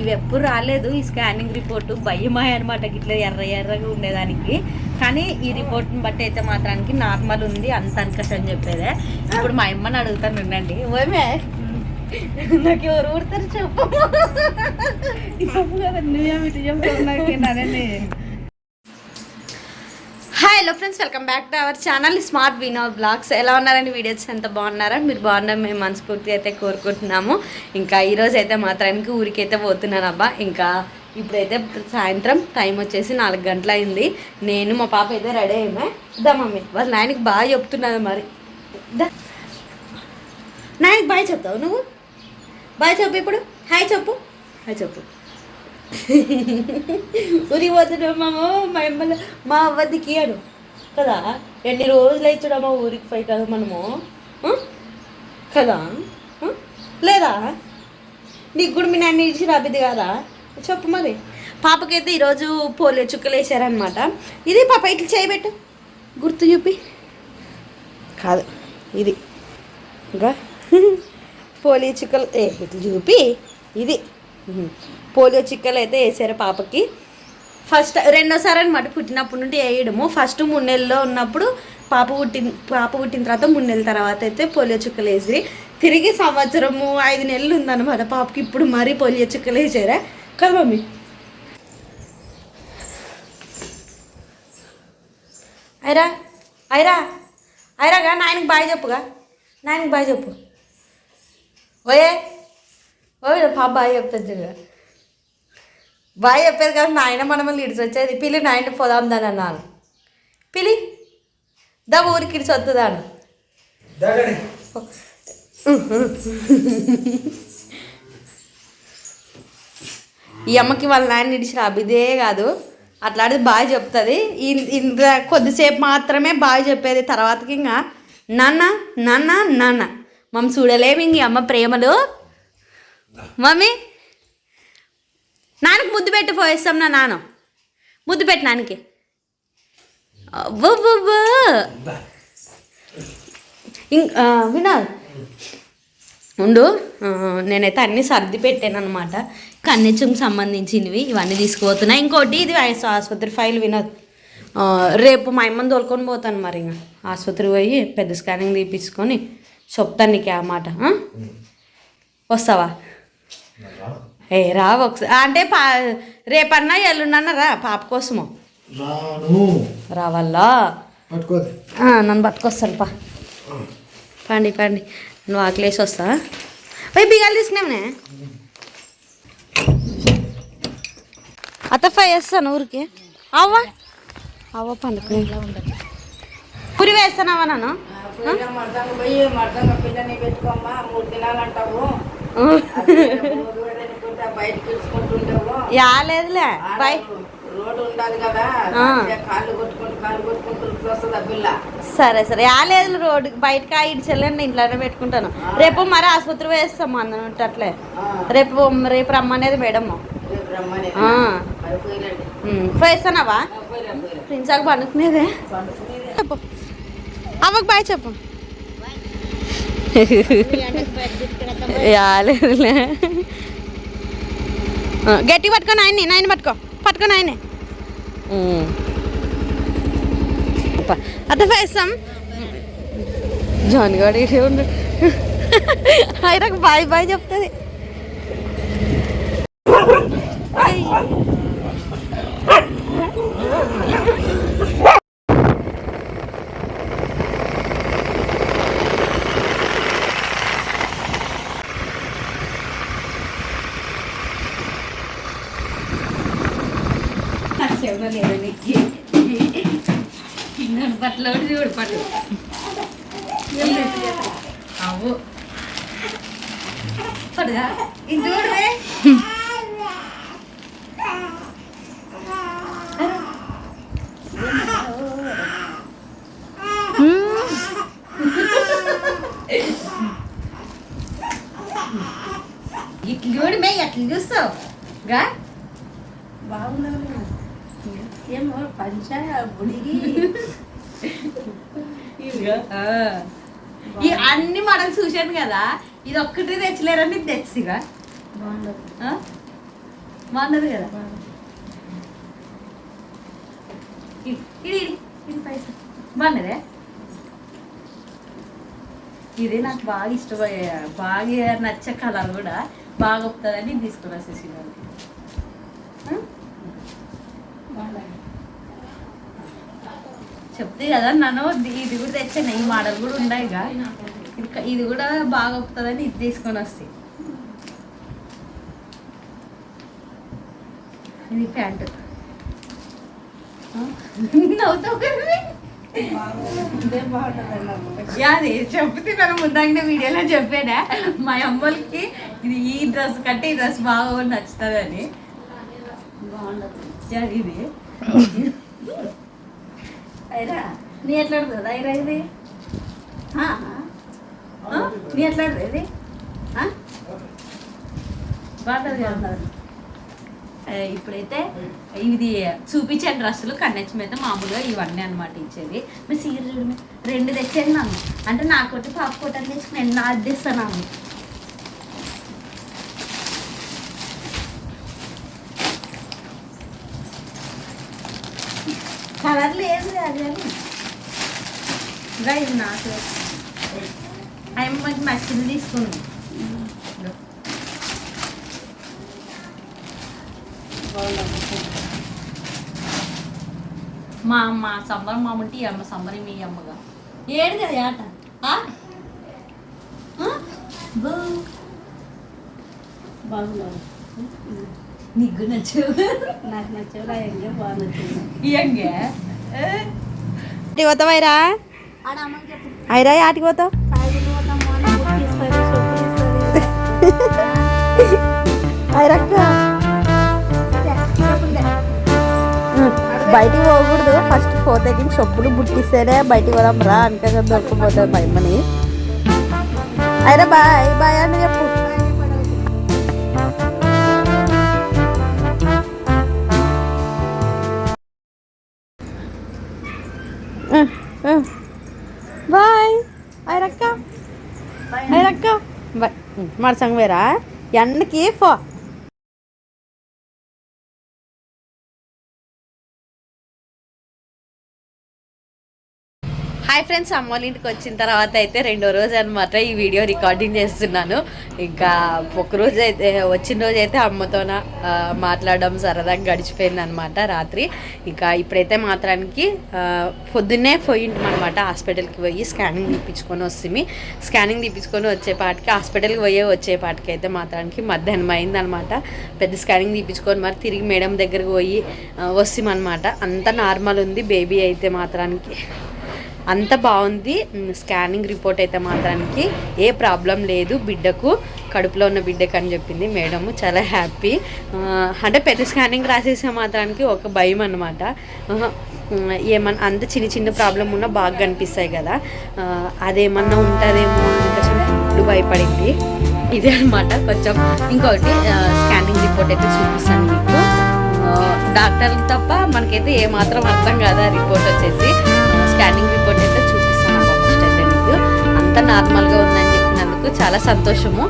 ఇవి ఎప్పుడు రాలేదు ఈ స్కానింగ్ రిపోర్టు? భయమాయ అనమాట ఇట్లా ఎర్ర ఎర్రగా ఉండేదానికి. కానీ ఈ రిపోర్ట్ని బట్టి అయితే మాత్రానికి నార్మల్ ఉంది అంత అనుకస్ అని చెప్పేదే. ఇప్పుడు మా అమ్మని అడుగుతాను ఉండండి. ఓమే నాకు ఎవరు ఊడతారు చెప్పు. చెప్పు కదా నువ్వేమి చెప్పు నాకు hi hello friends welcome back to our channel smart Vinod blogs ఎలా ఉన్నారండి? వీడియోస్ ఎంత బాగున్నారా? మీరు బాగున్నారు మేము మనస్ఫూర్తి అయితే కోరుకుంటున్నాము. ఇంకా ఈరోజు అయితే మాత్రానికి ఊరికైతే పోతున్నాను అబ్బా. ఇంకా ఇప్పుడైతే సాయంత్రం టైం వచ్చేసి నాలుగు గంటలు అయింది. నేను మా పాప అయితే రెడీ అయ్యమే. దా మమ్మీ వాళ్ళ నాయనకి బాగా చెప్తున్నది మరి. దా. నాయనకి బాయ్ చెప్తావు నువ్వు? బాయ్ చెప్పు ఇప్పుడు. హాయ్ చెప్పు. హాయ్ చెప్పు. ఊరికి పోతున్నామో మా అమ్మల మా అవ్వదికి అను కదా? ఎన్ని రోజులు అవుతున్నామా ఊరికి పోయి కదా మనము? కదా? లేదా? నీకు కూడా మీ నాన్న ఇచ్చి రాబిద్ది కదా? చెప్పు మరి. పాపకైతే ఈరోజు పోలియో చుక్కలు వేసారనమాట ఇది పాప ఇట్లా చేయబెట్టు. గుర్తు చూపి. కాదు ఇది. ఇంకా? పోలియో చుక్కలు. ఏ ఇట్లా చూపి. ఇది. పోలియో చిక్కలు అయితే వేసారు పాపకి. ఫస్ట్ రెండోసారి అనమాట పుట్టినప్పటి నుండి వేయడము. ఫస్ట్ మూడు నెలల్లో ఉన్నప్పుడు పాప పుట్టిన పాప పుట్టిన తర్వాత మూడు నెలల తర్వాత అయితే పోలియో చుక్కలు వేసి తిరిగి సంవత్సరము ఐదు నెలలు ఉందన్నమాట పాపకి. ఇప్పుడు మరీ పోలియో చుక్కలు వేసారా. కదా మమ్మీ? ఐరా ఐరా ఐరాగా నాయనకి బాయ్ చెప్పుగా నాయనకి బాయ్ చెప్పు. ఓయే. ఓయ్ పాప బాయ్ చెప్తుంది బాయ్ చెప్పేది కదా నాయన మనమల్ని ఇడిచి వచ్చేది. పిల్లి నాయన పోదాం దాని అన్నాను. పిలి దా ఊరికి ఇడిచి వస్తుందాను ఈ అమ్మకి వాళ్ళ నాయన ఇడిచి రాబిదే కాదు. అట్లాంటిది బాగా చెప్తుంది. ఇంత కొద్దిసేపు మాత్రమే బాగా చెప్పేది. తర్వాతకి ఇంకా నాన్న నాన్న నాన్న. మమ్మ చూడలేము ఇంక అమ్మ ప్రేమలు. మమ్మీ నాన్నకి ముద్దు పెట్టి పోయేస్తాం నా నాన్న. ముద్దు పెట్టి నాన్నకి. ఇంకా ఇం- ఉండు. నేనైతే అన్నీ సర్ది పెట్టాను అనమాట కన్నెచ్చంకి సంబంధించినవి ఇవన్నీ తీసుకుపోతున్నాయి ఇంకోటి ఇది ఆసుపత్రి ఫైల్ వినోద్ రేపు మా అమ్మని తోలుకొని పోతాను మరి ఇంకా. ఆసుపత్రికి పోయి పెద్ద స్కానింగ్ తీపించుకొని చెప్తాను నీకు ఆ మాట. వస్తావా? ఏ రా ఒకసారి అంటే పా రేపన్నా ఎల్లుండన్నా రా పాప కోసము. రాను. రావాలా పట్టుకోదు ఆ, నన్ను పట్టుకొస్తాను పా. పండి పండి. నువ్వు ఆకలేసి వస్తా. పోయి బిగాలు తీసుకున్నామనే అత్త ఫై వేస్తాను ఊరికి. అవ్వా? అవ్వ పండుకుని. పురి వేస్తానవా నన్ను? పెట్టుకోమ్మా మూడు దినాలు యాలేదులే బై. రోడ్డు ఉండాలి కదా ఆ. కాళ్ళు కొట్టుకుంటూ కాళ్ళు కొట్టుకుంటూ వస్తుంది ఆ పిల్ల సరే. సరే యాలేదు రోడ్డు బయటకి ఆ ఇడిచెల్లండి ఇంట్లోనే పెట్టుకుంటాను. రేపు మరి ఆసుపత్రి వేస్తాము అన్నట్టు అట్లే. రేపు రేపు రమ్మనేది పోయిరండి. వేస్తానవా ప్రిన్సాకు పండుకునేదే? పండుకునేదే. చెప్పు. అవ్వకు బాయ్ చెప్పు. యాలేదులే గట్టి పట్టుకో నాయన్ని నాయన పట్టుకో. పట్టుకో నాయనే అత వేస్తాం జాన్ గారు ఇటే ఉండు. ఆయనకు బాయ్ బాయ్ చెప్తుంది. అవు ఇది చూడవే ఇట్లు చూడు మే ఎట్లా చూస్తావు గా ఏమో పంచ గుడిగి. ఈ అన్ని మోడల్స్ చూశాను కదా ఇది ఒక్కటి తెచ్చలేరని తెచ్చిగా బాగుండదు. బాగున్నది కదా? ఇది ఇది ఇది బాగున్నదే? ఇది నాకు బాగా ఇష్టమయ్యే బాగా నచ్చే కలర్ కూడా బాగా వస్తుందని తీసుకున్నా శశిగారు చెప్తే కదా నన్ను ఇది- కూడా తెచ్చాను. ఈ మోడల్ కూడా ఉన్నాయి ఇక. ఇది కూడా బాగా వస్తుందని ఇది తీసుకొని వస్తాయి ఇది ప్యాంటు. నవ్వుతావు కదా? యాది చెప్తే మనం ముందంగా వీడియోలో చెప్పానా? మా అమ్మలకి ఇది ఈ డ్రెస్ కంటే ఈ డ్రెస్ బాగా నచ్చుతుందని. బాగుండదు. ఇది. అయిరా నీ ఎట్లా ఆడుతుంది అయిరా ఇది? నీ ఎట్లా ఆడుతుంది ఇది? ఇప్పుడైతే ఇది చూపించే డ్రెస్సులు కన్నెచ్చి మీద మామూలుగా ఇవన్నీ అనమాట ఇచ్చేది మీ సీర చూడండి రెండు తెచ్చాను నన్ను. అంటే నాకు ఒకటి పాప కొట్టని తెచ్చుకుని నేను నాది తెస్తాను కలర్ లేదు అది అని ఇంకా ఇది నాకు అవి మంచి నచ్చింది తీసుకుంది. మా అమ్మ సంబరం మా ఉంటే ఈ అమ్మ సంబరం మీ అమ్మగా ఏడు కదా ఆట? ఆ? నీకు నచ్చు నాకు నచ్చేలా ఎంగే బాగా నచ్చింది. ఇయంగే ఆటికి అమ్మకి చెప్పు. అయిరా ఆటికి పోతావు? అయిరక్క బయటికి పోకూడదు. ఫస్ట్ పోతేకి చెప్పులు బుట్టిస్తేనే బయటికి పోదాం రా. అనక దొరకపోతుంది మా అమ్మని అయిరా బాయ్ బాయ్ అని చెప్పు. బాయ్. అయిరక్క అయిరక్క బాయ్. మరి సంగ వేరా ఎండకి ఫో. హాయ్ ఫ్రెండ్స్ అమ్మ వాళ్ళ ఇంటికి వచ్చిన తర్వాత అయితే రెండో రోజు అనమాట ఈ వీడియో రికార్డింగ్ చేస్తున్నాను. ఇంకా ఒక రోజు అయితే వచ్చిన రోజు అయితే అమ్మతోన మాట్లాడడం సరదాగా గడిచిపోయింది అనమాట రాత్రి. ఇంకా ఇప్పుడైతే మాత్రానికి పొద్దున్నే పోయింటాం అనమాట హాస్పిటల్కి పోయి స్కానింగ్ తీపించుకొని వస్తుంది. స్కానింగ్ తీపించుకొని వచ్చేపాటికి హాస్పిటల్కి పోయే వచ్చేపాటికి అయితే మాత్రానికి మధ్యాహ్నం అయిందనమాట పెద్ద స్కానింగ్ తీపించుకొని మరి తిరిగి మేడం దగ్గరికి పోయి వస్తామన్నమాట. అంత నార్మల్ ఉంది బేబీ అయితే మాత్రానికి. అంత బాగుంది. స్కానింగ్ రిపోర్ట్ అయితే మాత్రానికి ఏ ప్రాబ్లం లేదు. బిడ్డకు కడుపులో ఉన్న బిడ్డకు అని చెప్పింది మేడం. చాలా హ్యాపీ. అంటే పెద్ద స్కానింగ్ రాసేసే మాత్రానికి ఒక భయం అనమాట ఏమన్నా అంత చిన్న చిన్న ప్రాబ్లం ఉన్నా బాగా కనిపిస్తాయి కదా. అదేమన్నా ఉంటుందేమో అని కొంచెం ఇప్పుడు భయపడింది. ఇదే అనమాట కొంచెం ఇంకొకటి స్కానింగ్ రిపోర్ట్ అయితే చూపిస్తాను మీకు. డాక్టర్లు తప్ప మనకైతే ఏమాత్రం అర్థం కాదు ఆ రిపోర్ట్ వచ్చేసి. స్కానింగ్ రిపోర్ట్ అయితే చూపిస్తాను ఫస్ట్ అయితే మీకు. అంత నార్మల్గా ఉందని చెప్పినందుకు చాలా సంతోషము.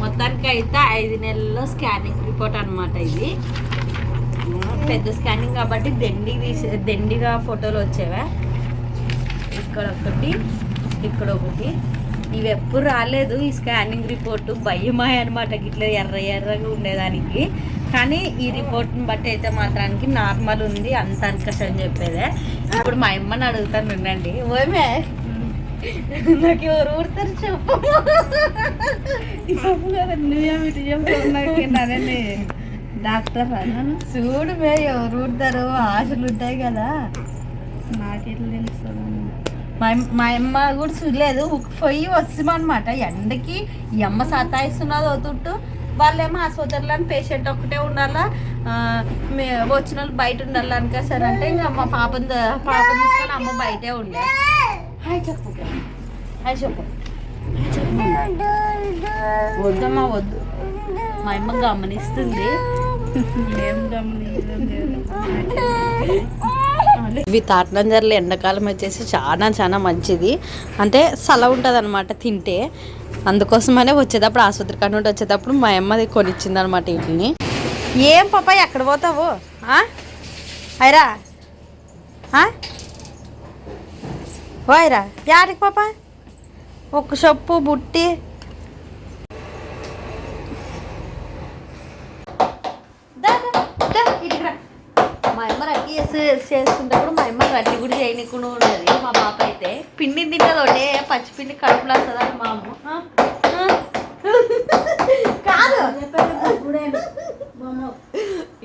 మొత్తానికి అయితే ఐదు నెలల్లో స్కానింగ్ రిపోర్ట్ అనమాట ఇది. పెద్ద స్కానింగ్ కాబట్టి దండి తీసే దండిగా ఫోటోలు వచ్చేవా? ఇక్కడ ఒకటి ఇక్కడ ఒకటి ఇవి ఎప్పుడు రాలేదు ఈ స్కానింగ్ రిపోర్టు. భయమాయ అనమాట ఇట్లా ఎర్ర ఎర్రగా ఉండేదానికి. కానీ ఈ రిపోర్ట్ని బట్టి అయితే మాత్రానికి నార్మల్ ఉంది అంత అనుకస్ అని చెప్పేదే. ఇప్పుడు మా అమ్మని అడుగుతాను వినండి. ఓమే నాకు ఎవరు ఊడతారు చెప్పు. చెప్పు కదా నాకు డాక్టర్ అన్నాను చూడు మే ఎవరు ఊడతారు ఆశలు ఉంటాయి కదా. నాకెట్లా తెలుస్తుంది మా మా అమ్మ కూడా చూడలేదు. పొయ్యి వస్తామన్నమాట ఎండకి ఈ అమ్మ సతాయిస్తున్నది అవుతుంటూ వాళ్ళేమో ఆసుపత్రిలో పేషెంట్ ఒక్కటే ఉండాలా? వచ్చిన వాళ్ళు బయట ఉండాలి అనుక సరే అంటే ఇంకా మా పాపని పాపని తీసుకొని అమ్మ బయటే ఉండే హాయ్ చెప్పు హాయ్ చెప్పు. వద్దమ్మా వద్దు మా అమ్మ గమనిస్తుంది ఇవి తాటనంజర్లు ఎండాకాలం వచ్చేసి చాలా చాలా మంచిది అంటే సల ఉంటుంది అనమాట తింటే అందుకోసమనే వచ్చేటప్పుడు ఆసుపత్రి కాడ నుండి వచ్చేటప్పుడు మా అమ్మది కొనిచ్చింది అనమాట వీటిని ఏం పాప ఎక్కడ పోతావు ఆ? అయిరా ఆ? యాడికి పాప? ఒక చెప్పు బుట్టి. దా, మా అమ్మ రట్టి చేసి చేస్తుంటప్పుడు మా అమ్మ కూడా చేయనికుండా ఉండదు. మా పాప అయితే పిండి తింటది ఒకటే పచ్చిపిండి కడుపులో వస్తుందని మా అమ్మ. కాదు.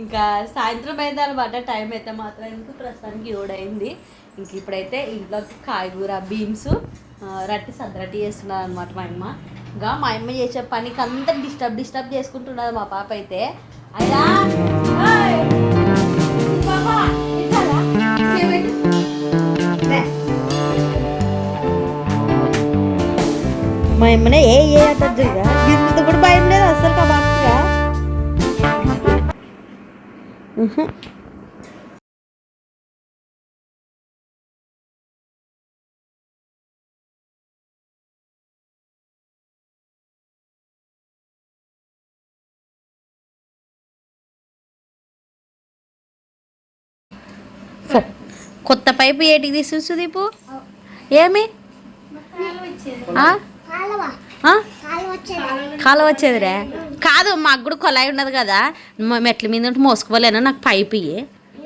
ఇంకా సాయంత్రం అయింది అనమాట టైం అయితే మాత్రం ఇంకా ప్రస్తుతానికి ఏడైంది ఇంక ఇప్పుడైతే ఇంట్లోకి కాయగూర బీన్స్ రట్టి సద్రటి చేస్తున్నారు అనమాట మా అమ్మ. ఇంకా మా అమ్మ చేసే పనికి అంతా డిస్టర్బ్ డిస్టర్బ్ చేసుకుంటున్నారు మా పాప అయితే. అయ్యా! మా అమ్మనే ఏ ఏ అంటది ఇంత కూడా భయం లేదు అసలు మా కొత్త పైపు ఏటికి తీసుకు దీపు ఏమి? కాలువ వచ్చేదిరే. కాదు మాకు కూడా కొలాయి ఉన్నది కదా. మెట్ల మీద ఉంటే మోసుకుపోలేను నాకు పైపు ఇయ్యి.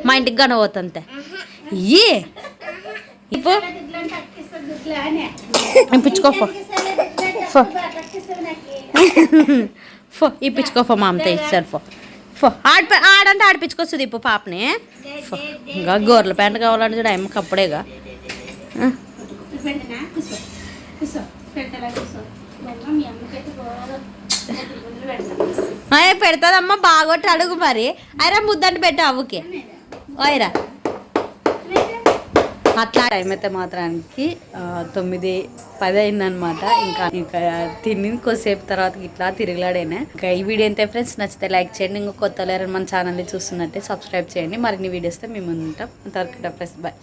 మా ఇంటికి గనవద్దంతే ఇయ్యి. ఇప్పు ఇప్పించుకోఫో ఫో. ఫో ఇప్పించుకోఫో మా అమ్మతో ఇచ్చారు ఫో. ఫో ఆడ ఆడంటే ఆడిపించుకొస్తుంది ఇప్పుడు పాపని. ఇంకా గొర్రెల ప్యాంట్ కావాలంటే చూడ అమ్మకి అప్పుడేగా పెడతాదమ్మా బాగొట్టి అడుగు మరి. అయిరా ముద్దంటే పెట్టు అవ్వకి ఓయరా అట్లా టైం అయితే మాత్రానికి తొమ్మిది పది అయిందనమాట ఇంకా ఇంకా తిని కొద్దిసేపు తర్వాత ఇట్లా తిరగలాడేనా. ఇంకా ఈ వీడియో అయితే ఫ్రెండ్స్ నచ్చితే లైక్ చేయండి. ఇంకా కొత్త లేరని మన ఛానల్ని చూస్తున్నట్టే సబ్స్క్రైబ్ చేయండి. మరిన్ని వీడియోస్తో మేము ఉంటాం. అంతవరకు ఫ్రెండ్స్ బాయ్.